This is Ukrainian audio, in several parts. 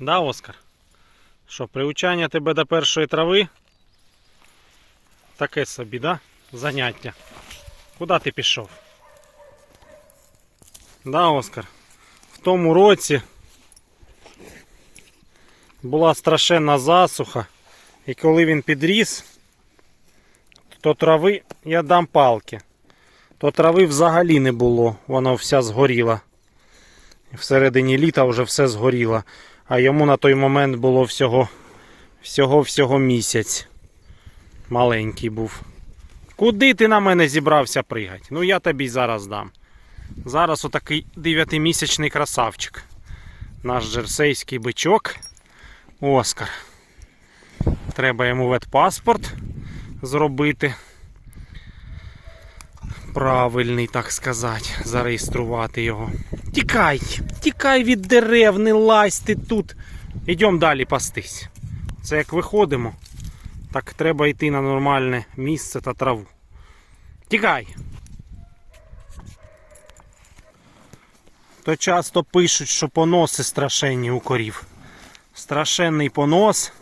Да, Оскар? Що, приучання тебе до першої трави? Таке собі, да? Заняття. Куди ти пішов? Да, Оскар? В тому році була страшенна засуха. І коли він підріс, то трави я дам палки. То трави взагалі не було, вона вся згоріла. Всередині літа вже все згоріло. А йому на той момент було всього всього всього місяць. Маленький був. Куди ти на мене зібрався пригати? Ну я тобі зараз дам. Зараз отакий дев'ятимісячний красавчик. Наш джерсейський бичок. Оскар. Треба йому ветпаспорт зробити. Правильний, так сказати, зареєструвати його. Тікай! Тікай від дерев, не лазь ти тут. Ідемо далі пастись. Це як виходимо, так треба йти на нормальне місце та траву. Тікай! То часто пишуть, що поноси страшенні у корів. Страшенний понос,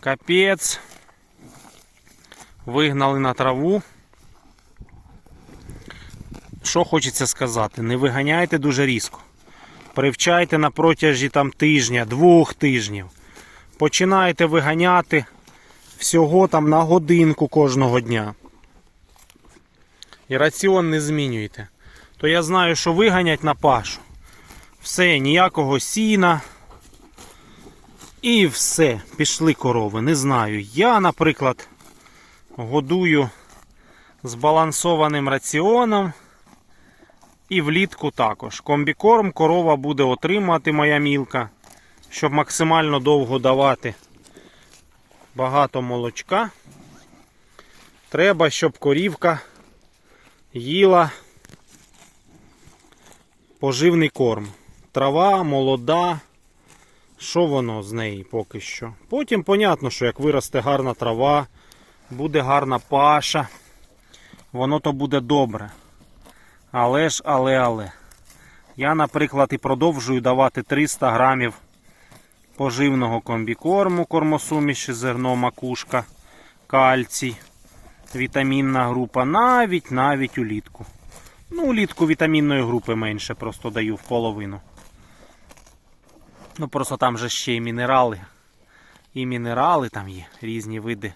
капець. Вигнали на траву. Що хочеться сказати, не виганяйте дуже різко. Привчайте на протязі там тижня, двох тижнів. Починайте виганяти всього там на годинку кожного дня. І раціон не змінюйте. То я знаю, що виганять на пашу. Все, ніякого сіна. І все, пішли корови. Не знаю. Я, наприклад, годую збалансованим раціоном. І влітку також. Комбікорм корова буде отримувати моя мілка, щоб максимально довго давати багато молочка. Треба, щоб корівка їла поживний корм. Трава, молода. Що воно з неї поки що? Потім, понятно, що як виросте гарна трава, буде гарна паша, воно то буде добре. Але ж, але, але. Я, наприклад, і продовжую давати 300 грамів поживного комбікорму, кормосуміші, зерно, макушка, кальцій, вітамінна група, навіть навіть улітку. Ну, улітку вітамінної групи менше, просто даю в половину. Ну, просто там же ще й мінерали. І мінерали там є, різні види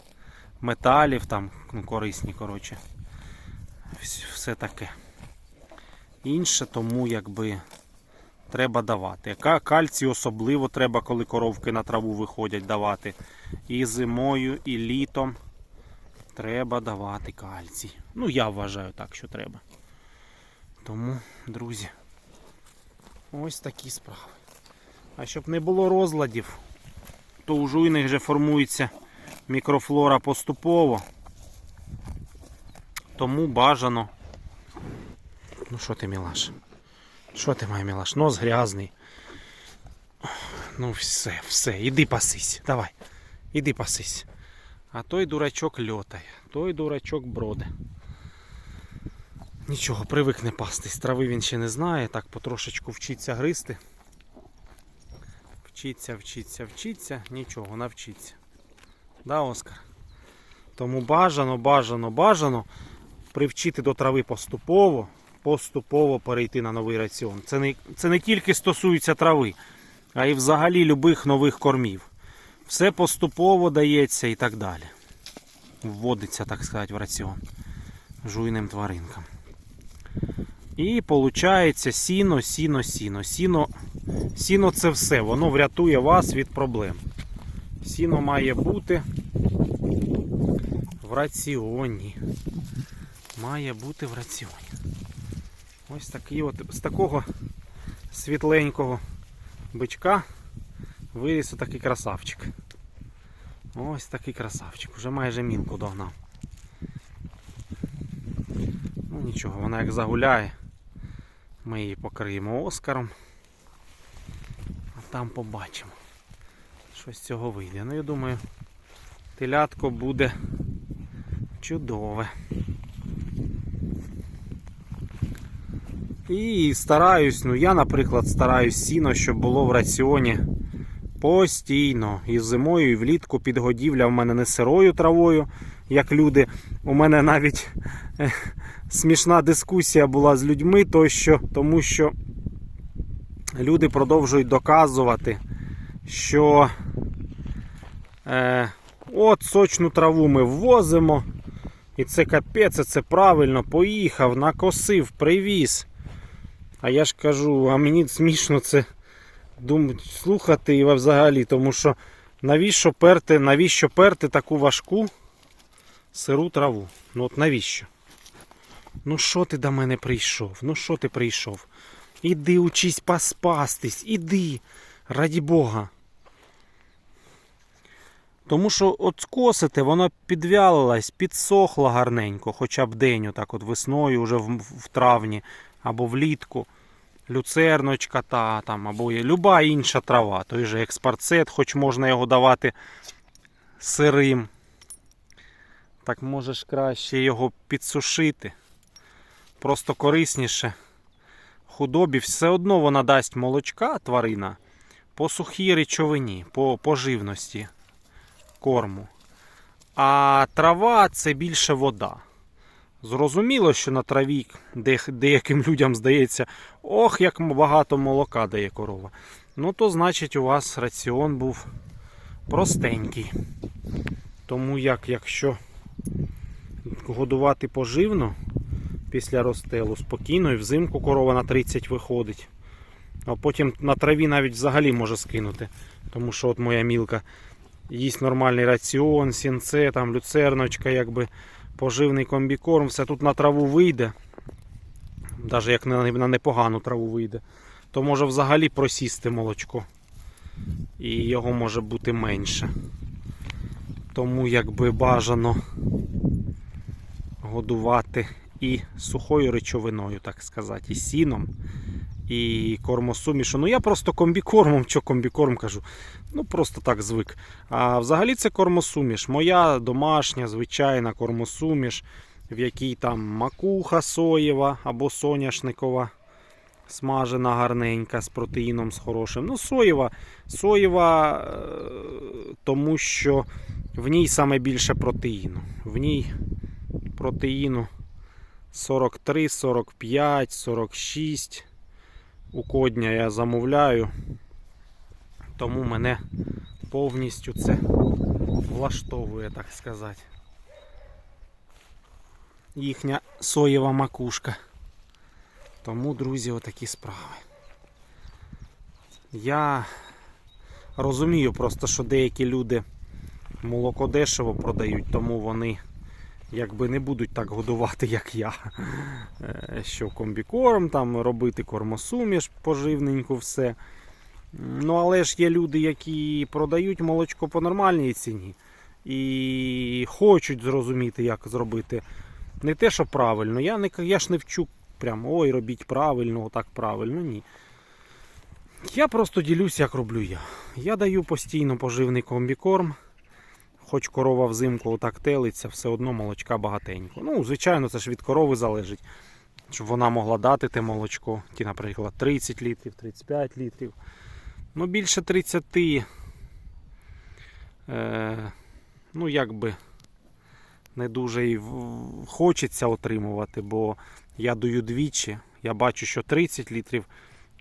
металів, там ну, корисні, коротше. Все таке інше, тому якби треба давати. Кальцій особливо треба, коли коровки на траву виходять давати. І зимою, і літом треба давати кальцій. Ну, я вважаю так, що треба. Тому, друзі, ось такі справи. А щоб не було розладів, то у жуйних вже формується мікрофлора поступово. Тому бажано Ну що ти, Мілаш? Що ти моя Мілаш? Нос грязний. Ну все, все, іди пасись. Давай. Іди пасись. А той дурачок льотає, той дурачок броде. Нічого, привикне пастись. Трави він ще не знає, так потрошечку вчиться гризти. Вчиться, вчиться, вчиться, нічого, навчиться. Да, Оскар? Тому бажано, бажано, бажано привчити до трави поступово, поступово перейти на новий раціон. Це не, це не тільки стосується трави, а й взагалі любих нових кормів. Все поступово дається і так далі. Вводиться, так сказати, в раціон жуйним тваринкам. І виходить сіно, сіно, сіно. Сіно, сіно це все. Воно врятує вас від проблем. Сіно має бути в раціоні. Має бути в раціоні. Ось такий от з такого світленького бичка виріс отакий красавчик. Ось такий красавчик. Уже майже мілку догнав. Ну нічого, вона як загуляє. Ми її покриємо оскаром. А там побачимо. Що з цього вийде. Ну я думаю, телятко буде чудове. І стараюсь, ну я, наприклад, стараюсь сіно, щоб було в раціоні Постійно. І зимою, і влітку підгодівля в мене не сирою травою, як люди. У мене навіть е, смішна дискусія була з людьми, тощо, тому що люди продовжують доказувати, що е, от сочну траву ми ввозимо. І це капець, це правильно, поїхав, накосив, привіз. А я ж кажу, а мені смішно це дум... слухати і взагалі, тому що навіщо перти, навіщо перти таку важку сиру траву? Ну от навіщо? Ну що ти до мене прийшов? Ну що ти прийшов? Іди учись паспастись, іди, раді Бога. Тому що от скосите, воно підвялилась, підсохло гарненько, хоча б день, отак от весною, вже в травні або влітку. Люцерночка та там, або є люба інша трава. Той же експарцет, хоч можна його давати сирим. Так можеш краще його підсушити. Просто корисніше. Худобі все одно вона дасть молочка тварина по сухій речовині, по, по живності корму. А трава це більше вода. Зрозуміло, що на траві деяким людям здається, ох, як багато молока дає корова. Ну, то значить, у вас раціон був простенький. Тому як, якщо годувати поживно після розстелу спокійно і взимку корова на 30 виходить. А потім на траві навіть взагалі може скинути. Тому що от моя мілка їсть нормальний раціон, сінце, там люцерночка, якби поживний комбікорм, все тут на траву вийде. Навіть як на непогану траву вийде, то може взагалі просісти молочко. І його може бути менше. Тому якби бажано годувати і сухою речовиною, так сказати, і сіном, і кормосумішу. Ну я просто комбікормом, що комбікорм кажу. Ну просто так звик. А взагалі це кормосуміш. Моя домашня, звичайна кормосуміш, в якій там макуха соєва або соняшникова. Смажена гарненька з протеїном з хорошим. Ну, соєва, соєва, е, тому що в ній саме більше протеїну. В ній протеїну 43, 45, 46. У кодня я замовляю. Тому мене повністю це влаштовує, так сказати. Їхня соєва макушка. Тому, друзі, отакі справи. Я розумію просто, що деякі люди молоко дешево продають, тому вони якби не будуть так годувати, як я. Е, Що комбікорм, там робити кормосуміш поживненьку, все. Ну, але ж є люди, які продають молочко по нормальній ціні і хочуть зрозуміти, як зробити. Не те, що правильно. Я не, я ж не вчу прям, ой, робіть правильно, отак правильно, ні. Я просто ділюсь, як роблю я. Я даю постійно поживний комбікорм. Хоч корова взимку отак телиться, все одно молочка багатенько. Ну, звичайно, це ж від корови залежить, щоб вона могла дати те молочко. Ті, наприклад, 30 літрів, 35 літрів. Ну, більше 30. Е, ну, якби не дуже і хочеться отримувати, бо я даю двічі. Я бачу, що 30 літрів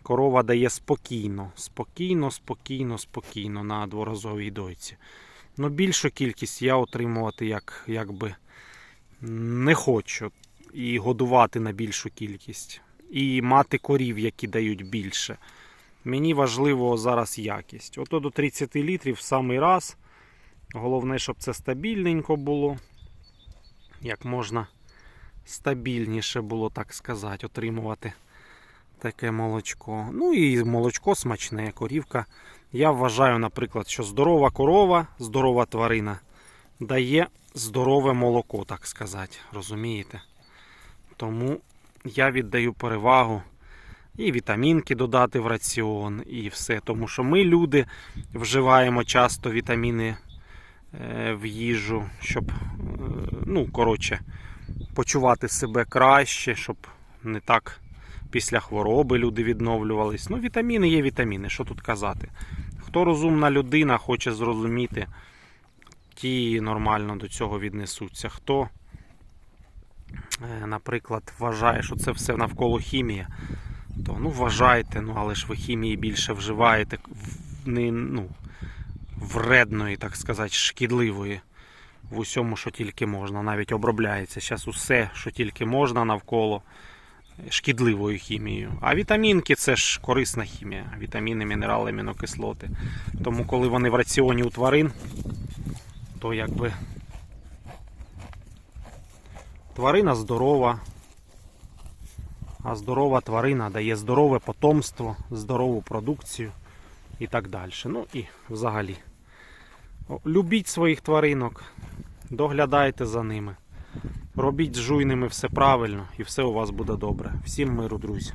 корова дає спокійно. Спокійно, спокійно, спокійно на дворазовій дойці. Ну, більшу кількість я отримувати як, якби не хочу. І годувати на більшу кількість. І мати корів, які дають більше. Мені важливо зараз якість. Ото до 30 літрів в самий раз. Головне, щоб це стабільненько було. Як можна стабільніше було, так сказати, отримувати таке молочко. Ну і молочко смачне, корівка. Я вважаю, наприклад, що здорова корова, здорова тварина дає здорове молоко, так сказати. Розумієте? Тому я віддаю перевагу і вітамінки додати в раціон, і все. Тому що ми, люди, вживаємо часто вітаміни е, в їжу, щоб, е, ну, коротше, почувати себе краще, щоб не так після хвороби люди відновлювались. Ну, вітаміни є вітаміни, що тут казати. Хто розумна людина, хоче зрозуміти, ті нормально до цього віднесуться. Хто, е, наприклад, вважає, що це все навколо хімія, то ну вважайте, ну але ж ви хімії більше вживаєте не, ну, вредної, так сказати, шкідливої в усьому, що тільки можна. Навіть обробляється. Зараз усе, що тільки можна навколо шкідливою хімією. А вітамінки це ж корисна хімія. Вітаміни, мінерали, амінокислоти. Тому коли вони в раціоні у тварин, то якби тварина здорова. А здорова тварина дає здорове потомство, здорову продукцію і так далі. Ну і взагалі. Любіть своїх тваринок, доглядайте за ними. Робіть з жуйними все правильно і все у вас буде добре. Всім миру, друзі.